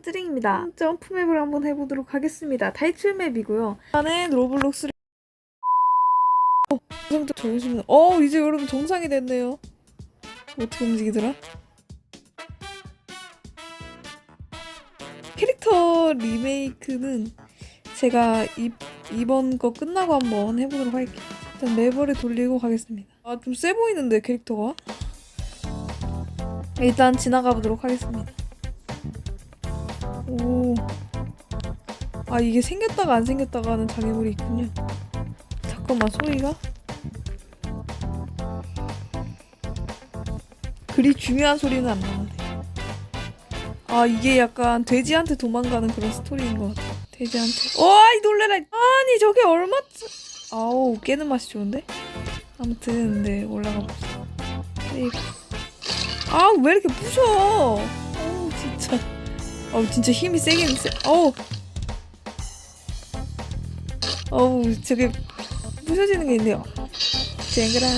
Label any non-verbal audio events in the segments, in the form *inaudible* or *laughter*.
안녕 쯔링입니다. 점프맵을 한번 해보도록 하겠습니다. 타이틀맵이고요. 나는 로블록스를 어, 정도 정신 어 이제 여러분 정상이 됐네요. 어떻게 움직이더라? 캐릭터 리메이크는 제가 이, 이번 거 끝나고 한번 해보도록 할게요. 일단 레버를 돌리고 가겠습니다. 아 좀 세 보이는데 캐릭터가? 일단 지나가 보도록 하겠습니다 오. 아, 이게 생겼다가 안 생겼다가 하는 장애물이 있군요. 잠깐만, 소리가? 그리 중요한 소리는 안 나는데. 아, 이게 약간 돼지한테 도망가는 그런 스토리인 것 같아. 돼지한테. 와, 이 놀래라! 아니, 저게 얼마쯤. 아우, 깨는 맛이 좋은데? 아무튼, 네, 올라가 봅시다. 세이브. 아, 왜 이렇게 부셔? 어우, 진짜. 어우 진짜 힘이 세긴 세. 어우. 어우 저게 부서지는 게 있네요. 쨍그랑.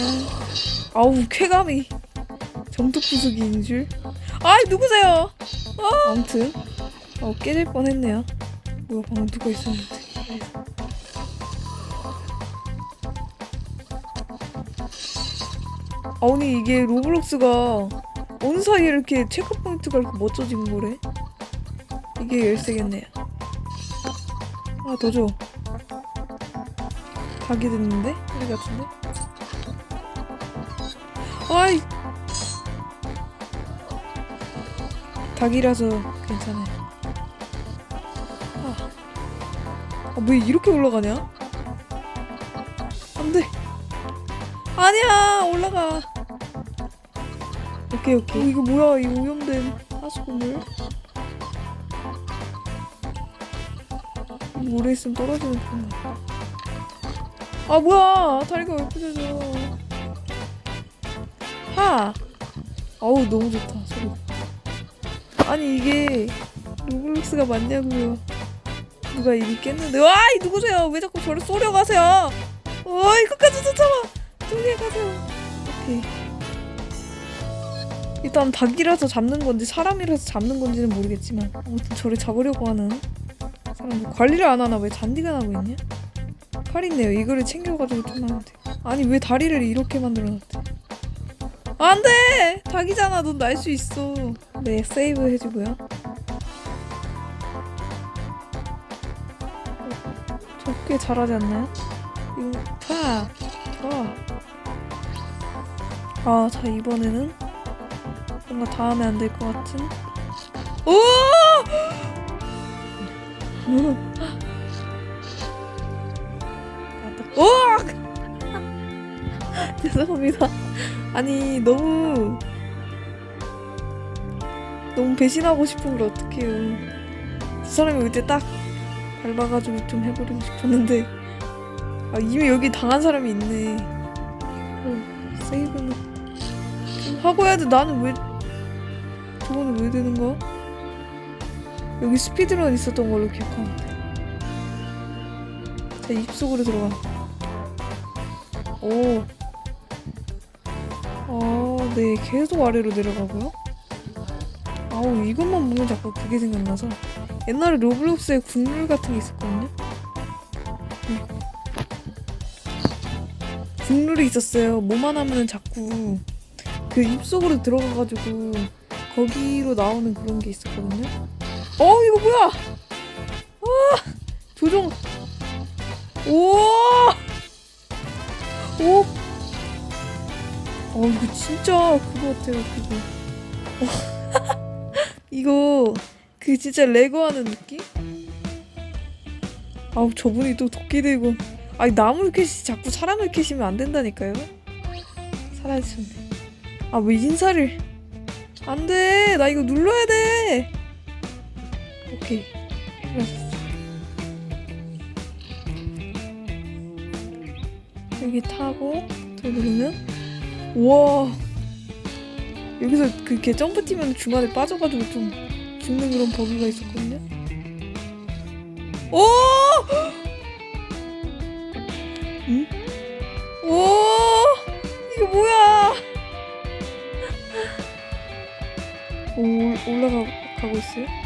아우 쾌감이 정tok 부수기인 줄. 아이 누구세요? 어? 아무튼 어 깨질 뻔했네요. 뭐야 방금 누가 있었는데. 아니 이게 로블록스가 어느 사이에 이렇게 체크 포인트가 이렇게 멋져진 거래? 이게 열쇠겠네요. 하나 더 줘. 닭이 됐는데? 우리 같은데? 아이! 닭이라서 괜찮아요. 아, 아, 왜 이렇게 올라가냐? 안 돼! 아니야! 올라가! 오케이, 오케이. 어, 이거 뭐야, 이 오염된 하수구물. 오래 있으면 떨어지는 건가? 아 뭐야 다리가 왜 부서져? 하. 아우 너무 좋다 소리. 아니 이게 로블록스가 맞냐고요? 누가 이미 깼는데 와이 누구세요? 왜 자꾸 저를 쏘려 가세요? 어이 끝까지 쫓아와. 저기 가세요. 오케이. 일단 닭이라서 잡는 건지 사람이라서 잡는 건지는 모르겠지만 아무튼 저를 잡으려고 하는 사람들 관리를 안 하나 왜 잔디가 나고 있냐? 칼 있네요. 이거를 챙겨가지고 돼. 아니 왜 다리를 이렇게 만들어놨대? 안돼! 닭이잖아. 넌 날 수 있어. 네, 세이브 해주고요. 저꽤 잘하지 않나요? 이거 파! 파! 아, 자 이번에는 뭔가 다음에 안 될 것 같은 오! 오! *laughs* 죄송합니다. 아니 너무 너무 배신하고 싶은 걸 어떡해요. 저 사람이 그때 딱 밟아가지고 좀 해버리고 싶었는데 아, 이미 여기 당한 사람이 있네. 어, 세이브는 좀 하고 해야 돼. 나는 왜 저거는 왜 되는 거야? 여기 스피드런 있었던 걸로 기억하는데. 자 입속으로 들어가. 오. 아, 네. 계속 아래로 내려가고요. 아우, 이것만 보면 자꾸 그게 생각나서. 옛날에 로블록스에 국룰 같은 게 있었거든요. 국룰이 있었어요. 뭐만 하면은 자꾸 그 입속으로 들어가가지고 거기로 나오는 그런 게 있었거든요. 어, 이거 뭐야? 아, 조종. 오! 오! 어, 이거 진짜 그거 같아요, 그거. 어. *laughs* 이거, 그 진짜 레고 하는 느낌? 아우, 저분이 또 도끼 들고. 아니, 나무를 캐시, 자꾸 사람을 캐시면 안 된다니까요? 사라지셨네. 아, 왜 인사를. 안 돼! 나 이거 눌러야 돼! 오케이. 알았어. 여기 타고 누르면 우와 여기서 그게 점프 뛰면 중간에 빠져가지고 좀 죽는 그런 버그가 있었거든요. 오! 응? 오! 이거 뭐야? 오 올라가고 있어요?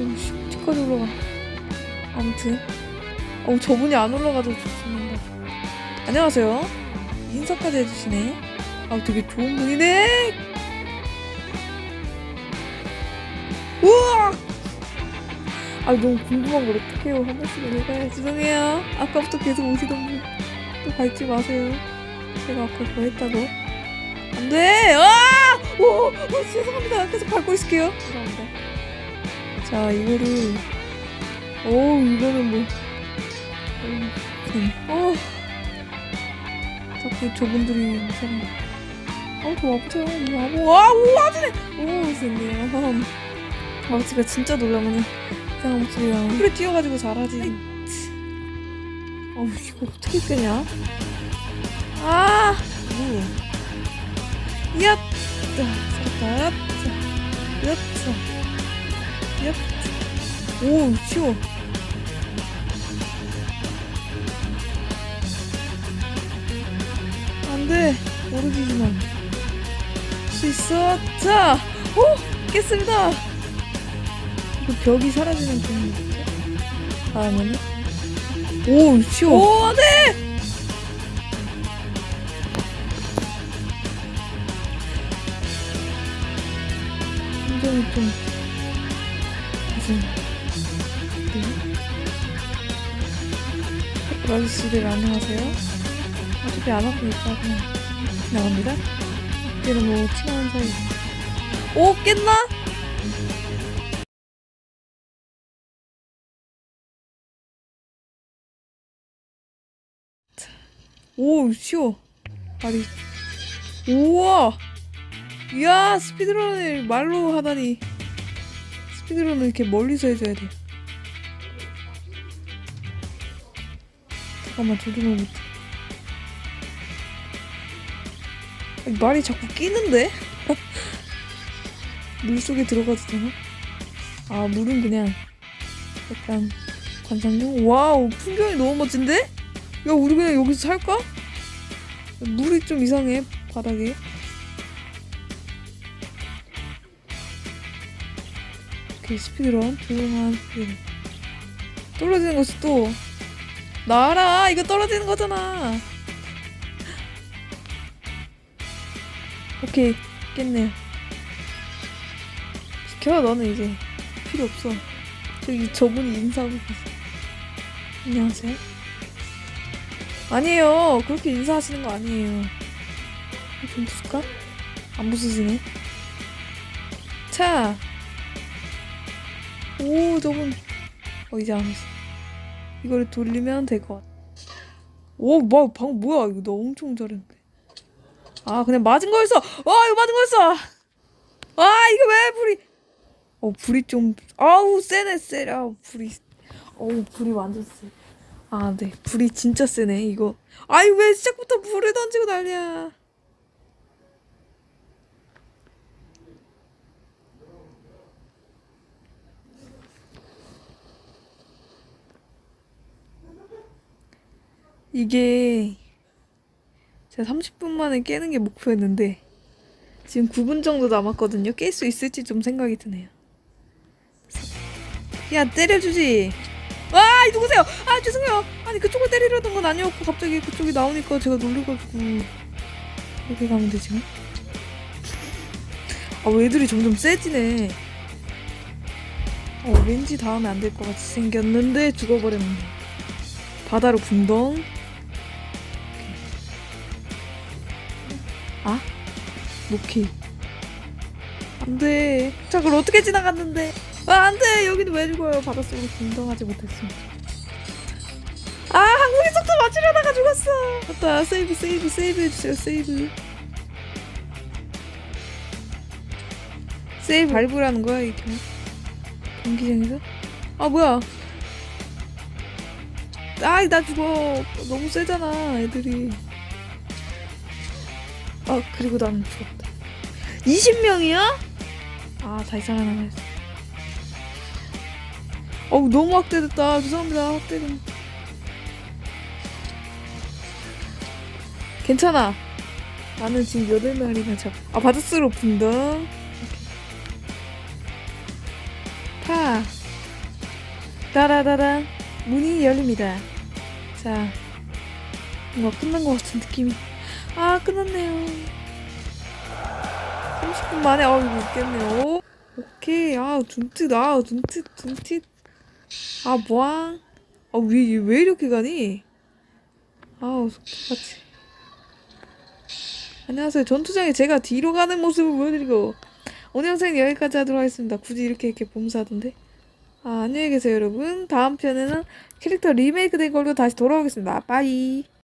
어디까지 올라가? 아무튼 어 저분이 안 올라가도 좋습니다. 안녕하세요. 인사까지 해주시네. 아 되게 좋은 분이네. 우와! 아 너무 궁금한 걸 어떡해요. 한 번씩 해가요. 죄송해요. 아까부터 계속 오시던 분. 또 밟지 마세요. 제가 아까 그거 했다고. 안 돼! 아! 오! 오, 죄송합니다. 계속 밟고 있을게요. 죄송합니다. 자, 이거를. 오, 이거는 뭐. 음, 그냥, 어. 자꾸 저분들이 이상. 어, 더 와보세요. 와보, 와, 오! 오, 됐네요. 마우치가 *laughs* 진짜 놀라면 이상한 목소리랑. 그래, 뛰어가지고 잘하지. 어우, 이거 어떻게 끄냐? 아! 뭐. 야! 살았다. 야! 야! 오, 쉬워. 안 돼. 오르기지만. 수 있어. 자! 오! 깼습니다. 그 벽이 사라지는 그런 거 같아. 다음에는. 오, 쉬워. 오, 안 돼! 굉장히 좀. 네. 아저씨들 안녕하세요. 어차피 안 하고 있다 그냥 나갑니다. 이때는 뭐 친한 사이. 오 깼나? 자, 오 쉬워. 다리. 우와. 이야 스피드런을 말로 하다니. 스피드런을 이렇게 멀리서 해줘야 돼. 잠깐만 조준을 못해. 아니, 말이 자꾸 끼는데? *laughs* 물 속에 들어가도 되나? 아 물은 그냥 약간 관상용? 와우 풍경이 너무 멋진데? 야 우리 그냥 여기서 살까? 물이 좀 이상해 바닥에 오케이 스피드런 조용한 스피드런 떨어지는 것이 또 나라. 이거 떨어지는 거잖아. 오케이. 깼네요 비켜 너는 이제. 필요 없어. 저기 저분이 인사하고 계세요 안녕하세요. 아니에요. 그렇게 인사하시는 거 아니에요. 좀 부술까? 안 부수시네. 자 오, 저분. 어, 이제 안 했어. 이거를 돌리면 될 것 같아. 오, 뭐, 뭐야? 이거 나 엄청 잘했는데. 아, 그냥 맞은 거였어! 와, 이거 맞은 거였어! 아, 이거 왜 불이. 어, 불이 좀. 아우, 세네. 아우, 불이. 어우, 불이 완전 세. 아, 네. 불이 진짜 세네, 이거. 아이, 왜 시작부터 불을 던지고 난리야. 이게 제가 30분 만에 깨는 게 목표였는데 지금 9분 정도 남았거든요. 깰 수 있을지 좀 생각이 드네요. 야 때려주지. 와 누구세요? 아 죄송해요. 아니 그쪽을 때리려던 건 아니었고 갑자기 그쪽이 나오니까 제가 놀래가지고 이렇게 가면 되지 뭐. 아 애들이 점점 세지네. 어 왠지 다음에 안 될 것 같이 생겼는데 죽어버렸네. 바다로 분덩. 아? 노키. 안 돼. 자, 그걸 어떻게 지나갔는데? 아, 안 돼. 여기는 왜 죽어요? 바닷속으로 분덩하지 못했습니다. 아, 한국인 속도 맞추려다가 죽었어. 맞다. 세이브, 세이브, 세이브 해주세요. 세이브. 세이브 발부라는 거야, 이게. 경기장에서? 아, 뭐야. 아이, 나 죽어. 너무 세잖아, 애들이. 아 그리고 난 죽었다. 20명이야? 아 다시 살아남아야지 어우 너무 확대됐다. 죄송합니다. 확대는 괜찮아. 나는 지금 8마리나 잡... 아 바닷속으로 분당 파 따라라라. 문이 열립니다. 자, 뭔가 끝난 것 같은 느낌이. 아 끝났네요. 30분 만에 아우 이거 웃겠네요. 오, 오케이 아 둠칫 아 둠칫 둠칫 아 뭐야? 아왜 왜 이렇게 가니? 아우 속도같이. 안녕하세요. 전투장에 제가 뒤로 가는 모습을 보여드리고 오늘 영상은 여기까지 하도록 하겠습니다. 굳이 이렇게 이렇게 봄사던데. 아, 안녕히 계세요, 여러분. 다음 편에는 캐릭터 리메이크 된 걸로 다시 돌아오겠습니다. 빠이.